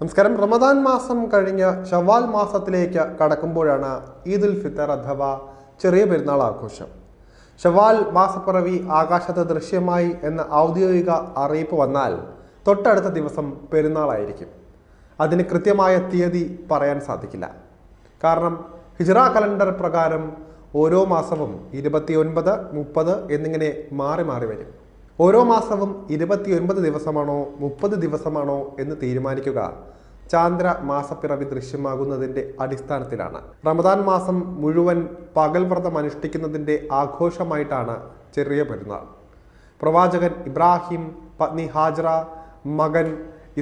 നമസ്കാരം. റമദാൻ മാസം കഴിഞ്ഞ് ഷവാൽ മാസത്തിലേക്ക് കടക്കുമ്പോഴാണ് ഈദുൽ ഫിത്തർ അഥവാ ചെറിയ പെരുന്നാൾ ആഘോഷം. ഷവാൽ മാസപ്പിറവി ആകാശത്ത് ദൃശ്യമായി എന്ന ഔദ്യോഗിക അറിയിപ്പ് വന്നാൽ തൊട്ടടുത്ത ദിവസം പെരുന്നാളായിരിക്കും. അതിന് കൃത്യമായ തീയതി പറയാൻ സാധിക്കില്ല. കാരണം ഹിജറ കലണ്ടർ പ്രകാരം ഓരോ മാസവും ഇരുപത്തിയൊൻപത് മുപ്പത് എന്നിങ്ങനെ മാറി മാറി വരും. ഓരോ മാസവും ഇരുപത്തിയൊൻപത് ദിവസമാണോ മുപ്പത് ദിവസമാണോ എന്ന് തീരുമാനിക്കുക. ചാന്ദ്ര മാസപ്പിറവി ദൃശ്യമാകുന്നതിന്റെ അടിസ്ഥാനത്തിലാണ്. റമദാൻ മാസം മുഴുവൻ പകൽ വ്രതം അനുഷ്ഠിക്കുന്നതിന്റെ ആഘോഷമായിട്ടാണ് ചെറിയ പെരുന്നാൾ. പ്രവാചകൻ ഇബ്രാഹിം പത്നി ഹാജറ മകൻ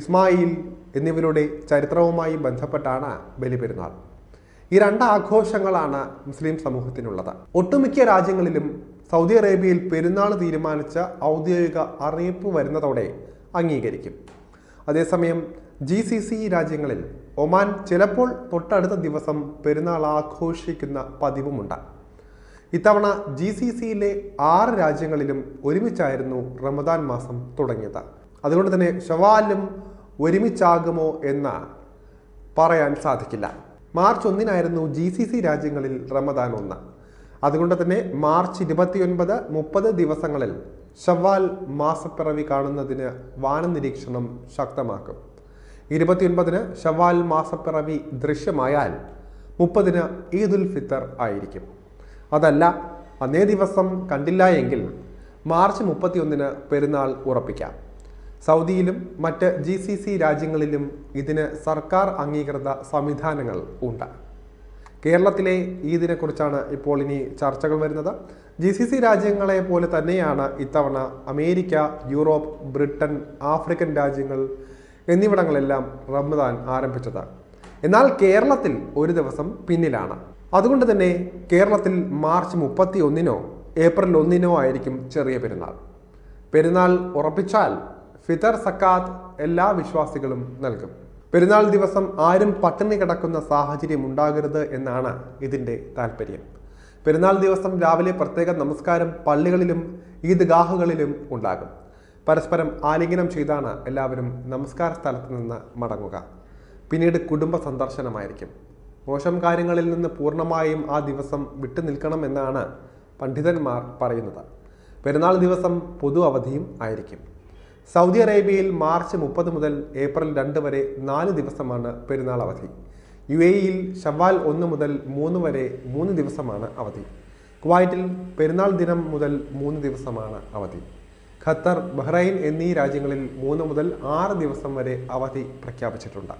ഇസ്മായിൽ എന്നിവരുടെ ചരിത്രവുമായി ബന്ധപ്പെട്ടാണ് ബലിപെരുന്നാൾ. ഈ രണ്ട് ആഘോഷങ്ങളാണ് മുസ്ലിം സമൂഹത്തിനുള്ളത്. ഒട്ടുമിക്ക രാജ്യങ്ങളിലും സൗദി അറേബ്യയിൽ പെരുന്നാൾ തീരുമാനിച്ച ഔദ്യോഗിക അറിയിപ്പ് വരുന്നതോടെ അംഗീകരിക്കും. അതേസമയം ജി സി സി രാജ്യങ്ങളിൽ ഒമാൻ ചിലപ്പോൾ തൊട്ടടുത്ത ദിവസം പെരുന്നാൾ ആഘോഷിക്കുന്ന പതിവുമുണ്ട്. ഇത്തവണ ജി സി സിയിലെ ആറ് രാജ്യങ്ങളിലും ഒരുമിച്ചായിരുന്നു റമദാൻ മാസം തുടങ്ങിയത്. അതുകൊണ്ട് തന്നെ ഷവാലും ഒരുമിച്ചാകുമോ എന്ന് പറയാൻ സാധിക്കില്ല. മാർച്ച് ഒന്നിനായിരുന്നു ജി സി സി രാജ്യങ്ങളിൽ റമദാൻ ഒന്ന്. അതുകൊണ്ട് തന്നെ മാർച്ച് ഇരുപത്തിയൊൻപത് മുപ്പത് ദിവസങ്ങളിൽ ഷവ്വാൽ മാസപ്പിറവി കാണുന്നതിന് വാനനിരീക്ഷണം ശക്തമാക്കും. ഇരുപത്തിയൊൻപതിന് ഷവ്വാൽ മാസപ്പിറവി ദൃശ്യമായാൽ മുപ്പതിന് ഈദുൽ ഫിത്തർ ആയിരിക്കും. അതല്ല അന്നേ ദിവസം കണ്ടില്ല എങ്കിൽ മാർച്ച് മുപ്പത്തിയൊന്നിന് പെരുന്നാൾ ഉറപ്പിക്കാം. സൗദിയിലും മറ്റ് ജി സി സി രാജ്യങ്ങളിലും ഇതിന് സർക്കാർ അംഗീകൃത സംവിധാനങ്ങൾ ഉണ്ട്. കേരളത്തിലെ ഈ ഈദിനെക്കുറിച്ചാണ് ഇപ്പോൾ ഇനി ചർച്ചകൾ വരുന്നത്. ജി സി സി രാജ്യങ്ങളെ പോലെ തന്നെയാണ് ഇത്തവണ അമേരിക്ക യൂറോപ്പ് ബ്രിട്ടൻ ആഫ്രിക്കൻ രാജ്യങ്ങൾ എന്നിവിടങ്ങളെല്ലാം റമദാൻ ആരംഭിച്ചത്. എന്നാൽ കേരളത്തിൽ ഒരു ദിവസം പിന്നിലാണ്. അതുകൊണ്ട് തന്നെ കേരളത്തിൽ മാർച്ച് മുപ്പത്തി ഒന്നിനോ ഏപ്രിൽ ഒന്നിനോ ആയിരിക്കും ചെറിയ പെരുന്നാൾ. പെരുന്നാൾ ഉറപ്പിച്ചാൽ ഫിതർ സക്കാത്ത് എല്ലാ വിശ്വാസികളും നൽകും. പെരുന്നാൾ ദിവസം ആരും പട്ടിണി കിടക്കുന്ന സാഹചര്യം ഉണ്ടാകരുത് എന്നാണ് ഇതിന്റെ താല്പര്യം പെരുന്നാൾ ദിവസം രാവിലെ പ്രത്യേക നമസ്കാരം പള്ളികളിലും ഈദ്ഗാഹുകളിലും ഉണ്ടാകും. പരസ്പരം ആലിംഗനം ചെയ്താണ് എല്ലാവരും നമസ്കാര സ്ഥലത്ത് നിന്ന് മടങ്ങുക. പിന്നീട് കുടുംബ സന്ദർശനമായിരിക്കും. മോശം കാര്യങ്ങളിൽ നിന്ന് പൂർണമായും ആ ദിവസം വിട്ടു നിൽക്കണം എന്നാണ് പണ്ഡിതന്മാർ പറയുന്നത്. പെരുന്നാൾ ദിവസം പൊതു അവധിയും ആയിരിക്കും. സൗദി അറേബ്യയിൽ മാർച്ച് മുപ്പത് മുതൽ ഏപ്രിൽ രണ്ട് വരെ നാല് ദിവസമാണ് പെരുന്നാൾ അവധി. യു എ ഇയിൽ ഷവ്വാൽ ഒന്ന് മുതൽ മൂന്ന് വരെ മൂന്ന് ദിവസമാണ് അവധി. കുവൈറ്റിൽ പെരുന്നാൾ ദിനം മുതൽ മൂന്ന് ദിവസമാണ് അവധി. ഖത്തർ ബഹ്റൈൻ എന്നീ രാജ്യങ്ങളിൽ മൂന്ന് മുതൽ ആറ് ദിവസം വരെ അവധി പ്രഖ്യാപിച്ചിട്ടുണ്ട്.